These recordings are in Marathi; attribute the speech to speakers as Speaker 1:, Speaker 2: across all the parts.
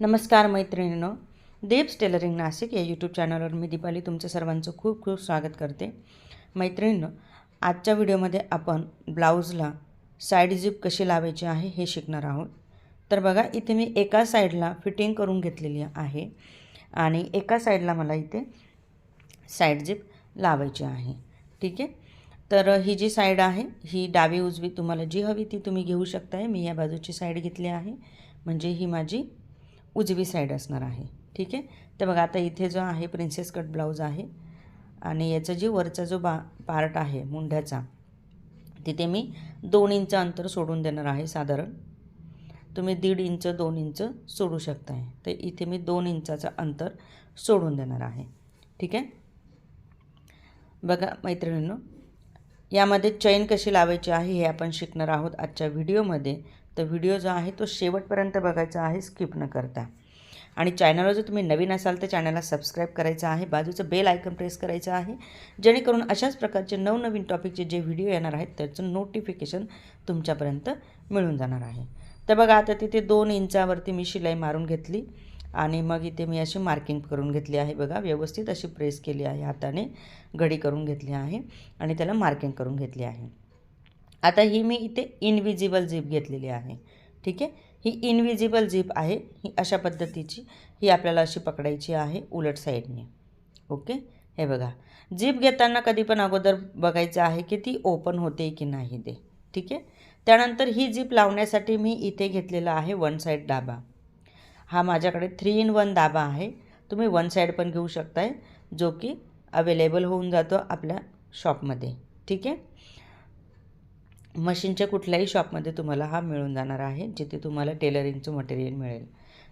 Speaker 1: नमस्कार मैत्रिणींनो देब्स टेलरिंग नाशिक या यूट्यूब चॅनलवर मी दीपाली तुमचं सर्वांचं खूप खूप स्वागत करते. मैत्रिणींनो आजच्या व्हिडिओमध्ये आपण ब्लाऊजला साईड झिप कशी लावायची आहे हे शिकणार आहोत. तर बघा इथे मी एका साईडला फिटिंग करून घेतलेली आहे आणि एका साईडला मला इथे साईड झिप लावायची आहे. ठीक आहे? तर ही जी साईड आहे ही डावी उजवी तुम्हाला जी हवी ती तुम्ही घेऊ शकताय. मी या बाजूची साईड घेतली आहे. म्हणजे ही माझी उजवी साईड असणार आहे. ठीक आहे? तर बघा आता इथे जो आहे प्रिन्सेस कट ब्लाऊज आहे आणि याचा जी वरचा जो बा पार्ट आहे मुंढ्याचा तिथे मी दोन इंच अंतर सोडून देणार आहे साधारण. तुम्ही दीड इंच दोन इंच सोडू शकताय. तर इथे मी दोन इंचाचं अंतर सोडून देणार आहे. ठीक आहे? बघा मैत्रिणींनो यामध्ये चैन कशी लावायची आहे हे आपण शिकणार आहोत आजच्या व्हिडिओमध्ये तर व्हिडिओ जो आहे तो शेवटपर्यंत बघायचा आहे स्किप न करता. आणि चॅनलवर जर तुम्ही नवीन असाल तर चॅनलला सबस्क्राईब करायचं आहे बाजूचं बेल आयकन प्रेस करायचं आहे. जेणेकरून अशाच प्रकारचे नवनवीन टॉपिकचे जे व्हिडिओ येणार आहेत त्याचं नोटिफिकेशन तुमच्यापर्यंत मिळून जाणार आहे. तर बघा आता तिथे दोन इंचावरती मी शिलाई मारून घेतली आणि मग इथे मी अशी मार्किंग करून घेतली आहे बघा. व्यवस्थित अशी प्रेस केली आहे हाताने घडी करून घेतली आहे आणि त्याला मार्किंग करून घेतली आहे. आता ही मी इथे इनविजिबल झीप घेतलेली आहे. ठीक आहे? ही इनविजिबल झीप आहे. ही अशा पद्धतीची ही आपल्याला अशी पकडायची आहे उलट साईडने. ओके? हे बघा. झीप घेताना कधी पण अगोदर बघायचं आहे की ती ओपन होते की नाही ते. ठीक आहे? त्यानंतर ही झीप लावण्यासाठी मी इथे घेतलेला आहे वन साईड डाबा हा माझ्याकडे थ्री इन वन दाबा आहे. तुम्ही वन साईड पण घेऊ शकताय जो की अवेलेबल होऊन जातो आपल्या शॉपमध्ये ठीक आहे? मशीनच्या कुठल्याही शॉपमध्ये तुम्हाला हा मिळून जाणार आहे जिथे तुम्हाला टेलरिंगचं मटेरियल मिळेल.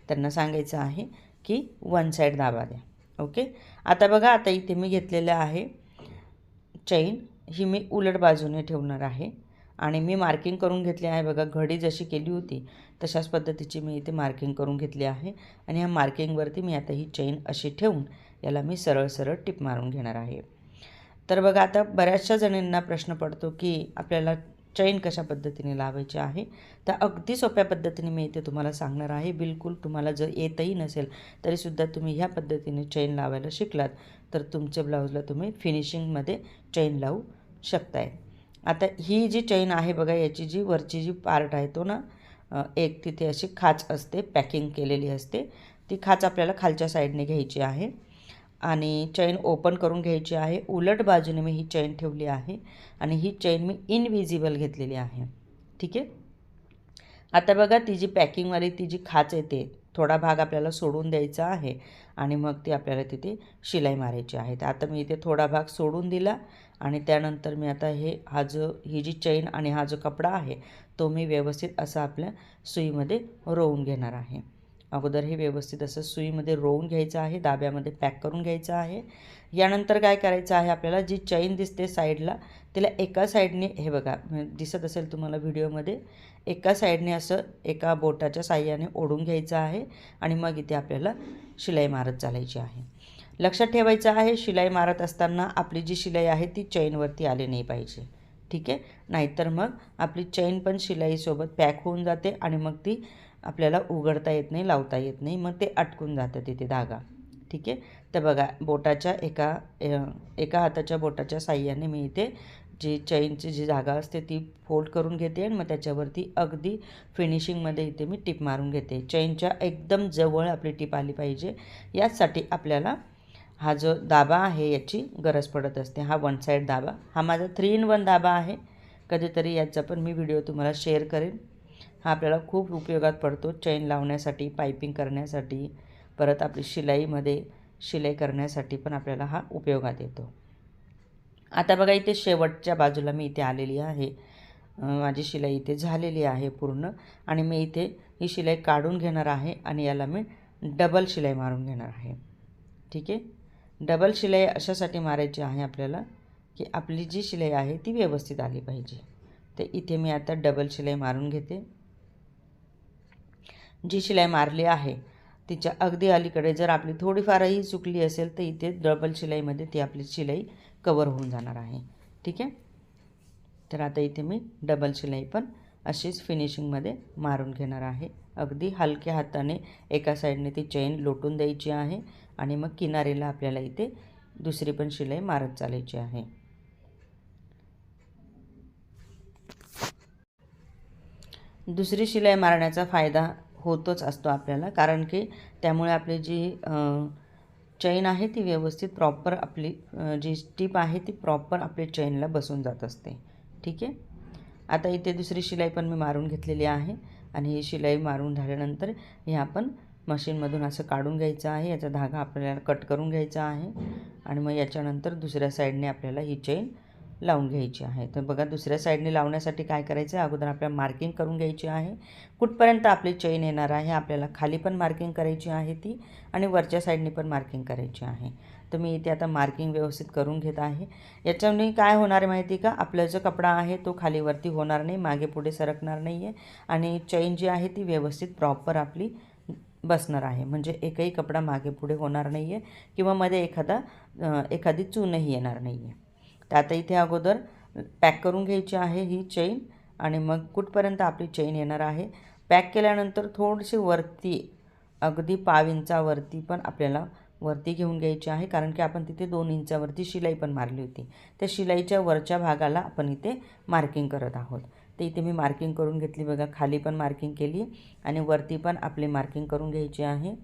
Speaker 1: त्यांना सांगायचं आहे की वन साईड दाबा द्या. ओके? आता बघा आता इथे मी घेतलेलं आहे चैन ही मी उलट बाजूने ठेवणार आहे. आणि मी मार्किंग करून घेतली आहे. बघा घडी जशी केली होती तशाच पद्धतीची मी इथे मार्किंग करून घेतली आहे. आणि ह्या मार्किंगवरती मी आता ही चैन अशी ठेवून याला मी सरळ सरळ टिप मारून घेणार आहे. तर बघा आता बऱ्याचशा जणींना प्रश्न पडतो की आपल्याला चैन कशा पद्धतीने लावायची आहे तर अगदी सोप्या पद्धतीने मी इथे तुम्हाला सांगणार आहे. बिलकुल तुम्हाला जर येतही नसेल तरीसुद्धा तुम्ही ह्या पद्धतीने चैन लावायला शिकलात तर तुमच्या ब्लाऊजला तुम्ही फिनिशिंगमध्ये चैन लावू शकताय. आता ही जी चैन आहे बघा याची जी वरची जी पार्ट आहे तो ना एक तिथे अशी खाच असते पॅकिंग केलेली असते. ती खाच आपल्याला खालच्या साईडने घ्यायची आहे. आणि चैन ओपन करून घ्यायची आहे. उलट बाजूने मी ही चैन ठेवली आहे आणि ही चैन मी इनविजिबल घेतलेली आहे. ठीक आहे? आता बघा ती जी पॅकिंगवाली ती जी खाच येते थोडा भाग आपल्याला सोडून द्यायचा आहे आणि मग ती आपल्याला तिथे शिलाई मारायची आहे. तर आता मी इथे थोडा भाग सोडून दिला आणि त्यानंतर मी आता हे हा जो ही जी चैन आणि हा जो कपडा आहे तो मी व्यवस्थित असा आपल्या सुईमध्ये रोवून घेणार आहे. अगोदर हे व्यवस्थित असं सुईमध्ये रोवून घ्यायचं आहे दाब्यामध्ये पॅक करून घ्यायचं आहे. यानंतर काय करायचं आहे आपल्याला जी चैन दिसते साईडला तिला एका साईडने हे बघा दिसत असेल तुम्हाला व्हिडिओमध्ये एका साईडने असं एका बोटाच्या साह्याने ओढून घ्यायचं आहे आणि मग इथे आपल्याला शिलाई मारत चालायची आहे. लक्षात ठेवायचं आहे शिलाई मारत असताना आपली जी शिलाई आहे ती चैनवरती आली नाही पाहिजे. ठीक आहे? नाहीतर मग आपली चैन पण शिलाईसोबत पॅक होऊन जाते आणि मग ती आपल्याला उघडता येत नाही लावता येत नाही मग ते अटकून जातं तिथे धागा. ठीक आहे? तर बघा बोटाच्या एका एका हाताच्या बोटाच्या साह्याने मी इथे जी चैनची जी जागा असते ती फोल्ड करून घेते आणि मग त्याच्यावरती अगदी फिनिशिंगमध्ये इथे मी टिप मारून घेते. चैनच्या एकदम जवळ आपली टिप आली पाहिजे. याचसाठी आपल्याला हा जो दाबा आहे याची गरज पडत असते. हा वन साईड दाबा हा माझा थ्री इन वन दाबा आहे. कधीतरी याचा पण मी व्हिडिओ तुम्हाला शेअर करेन. हा आपल्याला खूप उपयोगात पडतो चैन लावण्यासाठी पायपिंग करण्यासाठी परत आपली शिलाईमध्ये शिलाई करण्यासाठी पण आपल्याला हा उपयोगात येतो. आता बघा इथे शेवटच्या बाजूला मी इथे आलेली आहे. माझी शिलाई इथे झालेली आहे पूर्ण आणि मी इथे ही शिलाई काढून घेणार आहे आणि याला मी डबल शिलाई मारून घेणार आहे. ठीक आहे? डबल शिलाई अशासाठी मारायची आहे आपल्याला की आपली जी शिलाई आहे ती व्यवस्थित आली पाहिजे. तर इथे मी आता डबल शिलाई मारून घेते. जी शिलाई मारली आहे तिच्या अगदी अलीकडे जर आपली थोडीफारही चुकली असेल तर इथे डबल शिलाईमध्ये ती आपली शिलाई कवर होऊन जाणार आहे. ठीक आहे? तर आता इथे मी डबल शिलाई पण अशीच फिनिशिंगमध्ये मारून घेणार आहे. अगदी हलक्या हाताने एका साईडने ती चेन लोटून द्यायची आहे आणि मग किनारीला आपल्याला इथे दुसरी पण शिलाई मारत चालायची आहे. दुसरी शिलाई मारण्याचा फायदा होतोच असतो आपल्याला. कारण की त्यामुळे आपली जी चैन आहे ती व्यवस्थित प्रॉपर आपली जी टीप आहे ती प्रॉपर आपली चैनला बसून जात असते. ठीक आहे? आता इथे दुसरी शिलाई पण मी मारून घेतलेली आहे. आणि ही शिलाई मारून झाल्यानंतर हे आपण मशीनमधून असं काढून घ्यायचं आहे. याचा धागा आपल्याला कट करून घ्यायचा आहे. आणि मग याच्यानंतर दुसऱ्या साईडने आपल्याला ही चैन लावून घ्यायची आहे. तर बघा दुसऱ्या साईडने लावण्यासाठी काय करायचं आहे अगोदर आपल्याला मार्किंग करून घ्यायची आहे. कुठपर्यंत आपली चेन येणार आहे आपल्याला खाली पण मार्किंग करायची आहे ती आणि वरच्या साईडने पण मार्किंग करायची आहे. तर मी इथे आता मार्किंग व्यवस्थित करून घेत आहे. याच्याने काय होणार आहे माहिती का? आपला जो कपडा आहे तो खालीवरती होणार नाही मागे पुढे सरकणार नाही आहे आणि चेन जी आहे ती व्यवस्थित प्रॉपर आपली बसणार आहे. म्हणजे एकही कपडा मागे पुढे होणार नाही आहे किंवा मध्ये एखादा एखादी चूनही येणार नाही आहे तर आता इथे अगोदर पॅक करून घ्यायची आहे ही चेन आणि मग कुठपर्यंत आपली चेन येणार आहे? पॅक केल्यानंतर थोडीशी वरती अगदी पाव इंचावरती पण आपल्याला वरती घेऊन घ्यायची आहे कारण की आपण तिथे दोन इंचावरती शिलाई पण मारली होती. त्या शिलाईच्या वरच्या भागाला आपण इथे मार्किंग करत आहोत. तर इथे मी मार्किंग करून घेतली बघा खाली पण मार्किंग केली आणि वरती पण आपली मार्किंग करून घ्यायची आहे.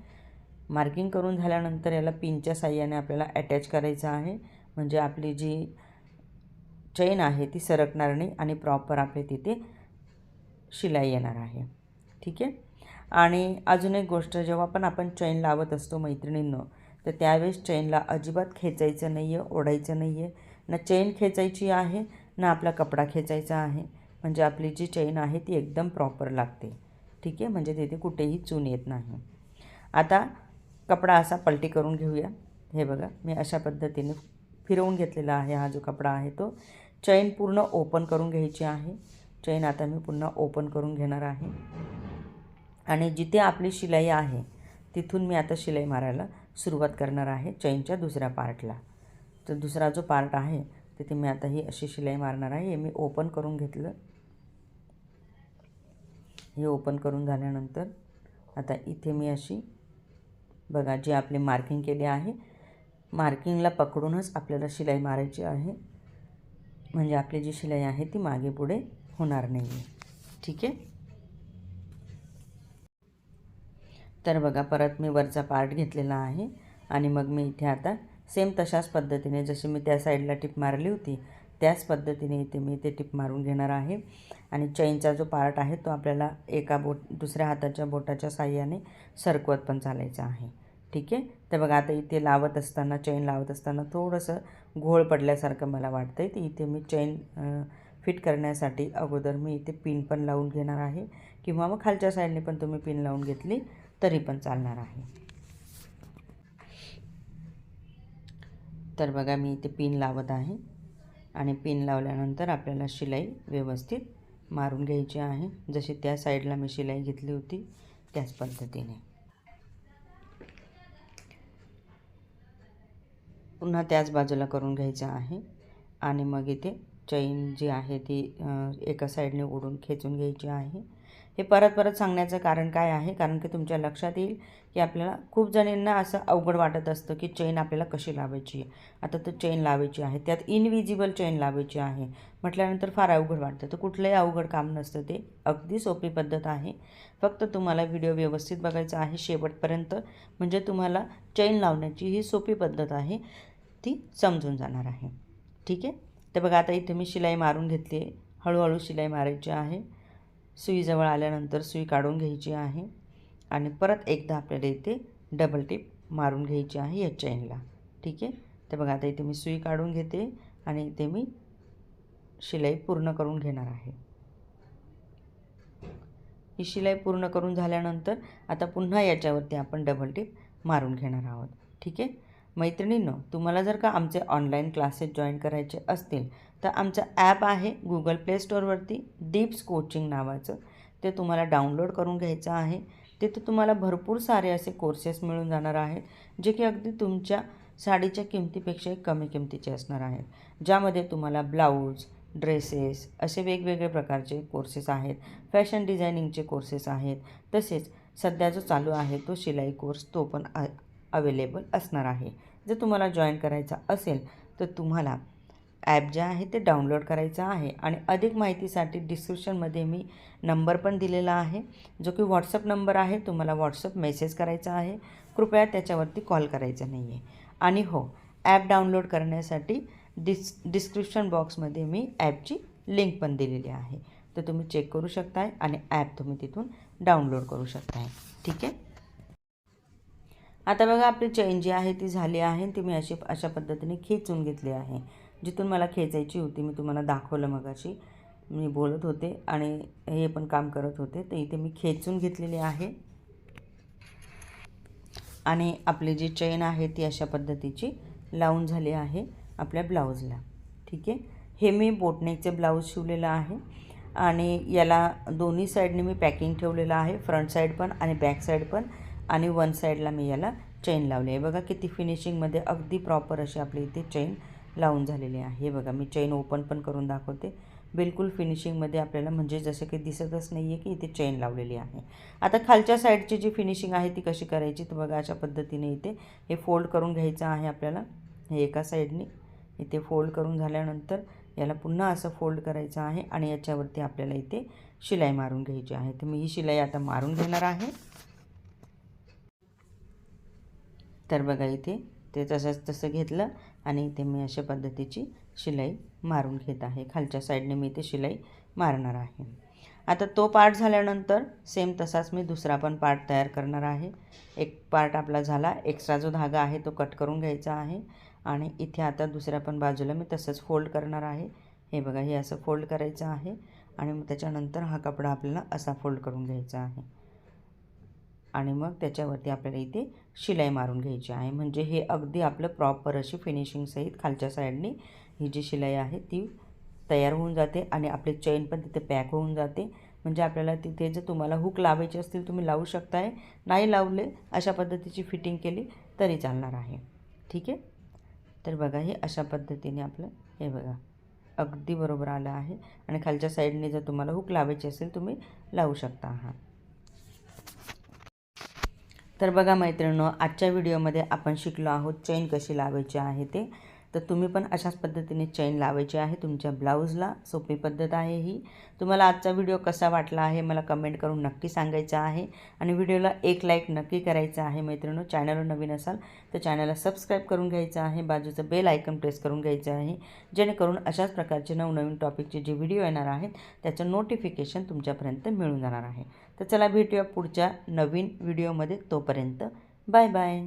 Speaker 1: मार्किंग करून झाल्यानंतर याला पिनच्या साह्याने आपल्याला अटॅच करायचं आहे. म्हणजे आपली जी चेन आहे ती सरकणार नाही आणि प्रॉपर आपले तिथे शिलाई येणार आहे. ठीक आहे? आणि अजून एक गोष्ट जेव्हा पण आपण चैन लावत असतो मैत्रिणींनो तर त्यावेळेस चैनला अजिबात खेचायचं नाही आहे ओढायचं नाही आहे ना चैन खेचायची आहे ना आपला कपडा खेचायचा आहे. म्हणजे आपली जी चैन आहे ती एकदम प्रॉपर लागते. ठीक आहे? म्हणजे तिथे कुठेही चून येत नाही. आता कपडा असा पलटी करून घेऊया. हे बघा मी अशा पद्धतीने फिरवून घेतलेला आहे हा जो कपडा आहे तो. चैन पूर्ण ओपन करून घ्यायची आहे. चैन आता मी पुन्हा ओपन करून घेणार आहे. आणि जिथे आपली शिलाई आहे तिथून मी आता शिलाई मारायला सुरुवात करणार आहे चैनच्या दुसऱ्या पार्टला. तर दुसरा जो पार्ट आहे तिथे मी आता ही अशी शिलाई मारणार आहे. हे मी ओपन करून घेतलं. हे ओपन करून झाल्यानंतर आता इथे मी अशी बघा जी आपली मार्किंग केली आहे मार्किंगला पकडूनच आपल्याला शिलाई मारायची आहे. म्हणजे आपली जी शिलाई आहे ती मागे पुढे होणार नाही आहे ठीक आहे? तर बघा परत मी वरचा पार्ट घेतलेला आहे. आणि मग मी इथे आता सेम तशाच पद्धतीने जशी मी त्या साईडला टिप मारली होती त्याच पद्धतीने इथे मी इथे टिप मारून घेणार आहे. आणि चैनचा जो पार्ट आहे तो आपल्याला एका बोट दुसऱ्या हाताच्या बोटाच्या साह्याने सरकवत पण चालायचा आहे. ठीक आहे? तर बघा आता इथे लावत असताना चैन लावत असताना थोडंसं घोळ पडल्यासारखं मला वाटतं आहे तर इथे मी चैन फिट करण्यासाठी अगोदर मी इथे पिन पण लावून घेणार आहे. किंवा मग खालच्या साईडने पण तुम्ही पिन लावून घेतली तरी पण चालणार आहे. तर बघा मी इथे पिन लावत आहे. आणि पिन लावल्यानंतर आपल्याला शिलाई व्यवस्थित मारून घ्यायची आहे. जशी त्या साईडला मी शिलाई घेतली होती त्याच पद्धतीने. पुन्हा त्याच बाजूला करून घ्यायचं आहे. आणि मग इथे चैन जी आहे ती एका साईडने ओढून खेचून घ्यायची आहे. हे परत परत सांगण्याचं कारण काय आहे? कारण की तुमच्या लक्षात येईल की आपल्याला खूप जणींना असं अवघड वाटत असतं की चैन आपल्याला कशी लावायची आहे. आता तर चैन लावायची आहे. त्यात इनविजिबल चैन लावायची आहे. म्हटल्यानंतर फार अवघड वाटतं. तर कुठलंही अवघड काम नसतं ते. अगदी सोपी पद्धत आहे. फक्त तुम्हाला व्हिडिओ व्यवस्थित बघायचा आहे शेवटपर्यंत. म्हणजे तुम्हाला चैन लावण्याची ही सोपी पद्धत आहे. ती समजून जाणार आहे. ठीक आहे? तर बघा आता इथे मी शिलाई मारून घेतली आहे. हळूहळू शिलाई मारायची आहे. सुईजवळ आल्यानंतर सुई काढून घ्यायची आहे. आणि परत एकदा आपल्याला इथे डबल टिप मारून घ्यायची आहे या चेनला ठीक आहे? तर बघा आता इथे मी सुई काढून घेते आणि इथे मी शिलाई पूर्ण करून घेणार आहे. ही शिलाई पूर्ण करून झाल्यानंतर आता पुन्हा याच्यावरती आपण डबल टिप मारून घेणार आहोत. ठीक आहे? मैत्रिणींनो तुम्हाला जर का आमचे ऑनलाईन क्लासेस जॉईन करायचे असतील तर आमचं ॲप आहे गुगल प्ले स्टोअरवरती डीप्स कोचिंग नावाचं. ते तुम्हाला डाउनलोड करून घ्यायचं आहे. तिथे तुम्हाला भरपूर सारे असे कोर्सेस मिळून जाणार आहेत जे की अगदी तुमच्या साडीच्या किमतीपेक्षाही कमी किमतीचे असणार आहेत. ज्यामध्ये तुम्हाला ब्लाऊज ड्रेसेस असे वेगवेगळे प्रकारचे कोर्सेस आहेत. फॅशन डिझायनिंगचे कोर्सेस आहेत. तसेच सध्या जो चालू आहे तो शिलाई कोर्स तो पण अवेलेबल असणार आहे. जर तुम्हाला जॉईन करायचा असेल तर तुम्हाला ॲप जे आहे ते डाउनलोड करायचं आहे. आणि अधिक माहितीसाठी डिस्क्रिप्शनमध्ये मी नंबर पण दिलेला आहे. जो की व्हॉट्सअप नंबर आहे तुम्हाला व्हॉट्सअप मेसेज करायचा आहे. कृपया त्याच्यावरती कॉल करायचा नाही आहे आणि हो ॲप डाउनलोड करण्यासाठी डिस् डिस्क्रिप्शन बॉक्समध्ये मी ॲपची लिंक पण दिलेली आहे. तर तुम्ही चेक करू शकताय आणि ॲप तुम्ही तिथून डाउनलोड करू शकताय. ठीक आहे? आता बघा आपली चेन जी आहे ती झाली आहे ती मी अशी अशा पद्धतीने खेचून घेतली आहे. जिथून मला खेचायची होती मी तुम्हाला दाखवलं मग अशी मी बोलत होते आणि हे पण काम करत होते तर इथे मी खेचून घेतलेली आहे. आणि आपली जी चेन आहे ती अशा पद्धतीची लावून झाली आहे आपल्या ब्लाऊजला. ठीक आहे? हे मी बोटनेकचे ब्लाऊज शिवलेलं आहे आणि याला दोन्ही साईडने मी पॅकिंग ठेवलेलं आहे फ्रंट साईड पण आणि बॅक साईड पण. आणि वन साईडला मी याला चेन लावली आहे. बघा किती फिनिशिंगमध्ये अगदी प्रॉपर अशी आपली इथे चेन लावून झालेली आहे. हे बघा मी चेन ओपन पण करून दाखवते. बिलकुल फिनिशिंगमध्ये आपल्याला म्हणजे जसं की दिसतच नाही आहे की इथे चेन लावलेली आहे. आता खालच्या साईडची जी फिनिशिंग आहे ती कशी करायची तर बघा अशा पद्धतीने इथे हे फोल्ड करून घ्यायचं आहे आपल्याला. हे एका साईडने इथे फोल्ड करून झाल्यानंतर याला पुन्हा असं फोल्ड करायचं आहे आणि याच्यावरती आपल्याला इथे शिलाई मारून घ्यायची आहे. तर मी ही शिलाई आता मारून घेणार आहे. तर बघा इथे ते तसंच तसं घेतलं आणि इथे मी अशा पद्धतीची शिलाई मारून घेत आहे. खालच्या साईडने मी इथे शिलाई मारणार आहे. आता तो पार्ट झाल्यानंतर सेम तसाच मी दुसरा पण पार्ट तयार करणार आहे. एक पार्ट आपला झाला एक्स्ट्रा जो धागा आहे तो कट करून घ्यायचा आहे आणि इथे आता दुसऱ्या पण बाजूला मी तसंच फोल्ड करणार आहे. हे बघा हे असं फोल्ड करायचं आहे आणि मग त्याच्यानंतर हा कपडा आपल्याला असा फोल्ड करून घ्यायचा आहे. आणि मग त्याच्यावरती आपल्याला इथे शिलाई मारून घ्यायची आहे. म्हणजे हे अगदी आपलं प्रॉपर अशी फिनिशिंगसहित खालच्या साईडने ही जी शिलाई आहे ती तयार होऊन जाते आणि आपली चैन पण तिथे पॅक होऊन जाते. म्हणजे आपल्याला तिथे जर तुम्हाला हुक लावायचे असतील तुम्ही लावू शकताय. नाही लावले अशा पद्धतीची फिटिंग केली तरी चालणार आहे. ठीक आहे? तर बघा हे अशा पद्धतीने आपलं हे बघा अगदी बरोबर आलं आहे. आणि खालच्या साईडने जर तुम्हाला हुक लावायची असेल तुम्ही लावू शकता आहात तर बघा मैत्रिणींनो आजच्या व्हिडिओमध्ये आपण शिकलो आहोत चेन कशी लावायची आहे ते. तर तुम्ही पण अशाच पद्धतीने चेन लावायची आहे तुमच्या ब्लाऊजला. सोपी पद्धत आहे ही. तुम्हाला आजचा व्हिडिओ कसा वाटला आहे मला कमेंट करून नक्की सांगायचं आहे. आणि व्हिडिओला एक लाईक नक्की करायचं आहे मैत्रिणी चॅनलवर नवीन असाल तर चॅनलला सबस्क्राईब करून घ्यायचं आहे. बाजूचं बेल आयकन प्रेस करून घ्यायचं आहे. जेणेकरून अशाच प्रकारचे नवनवीन टॉपिकचे जे व्हिडिओ येणार आहेत त्याचं नोटिफिकेशन तुमच्यापर्यंत मिळून जाणार आहे. तर चला भेटूया पुढच्या नवीन व्हिडिओमध्ये तोपर्यंत बाय बाय.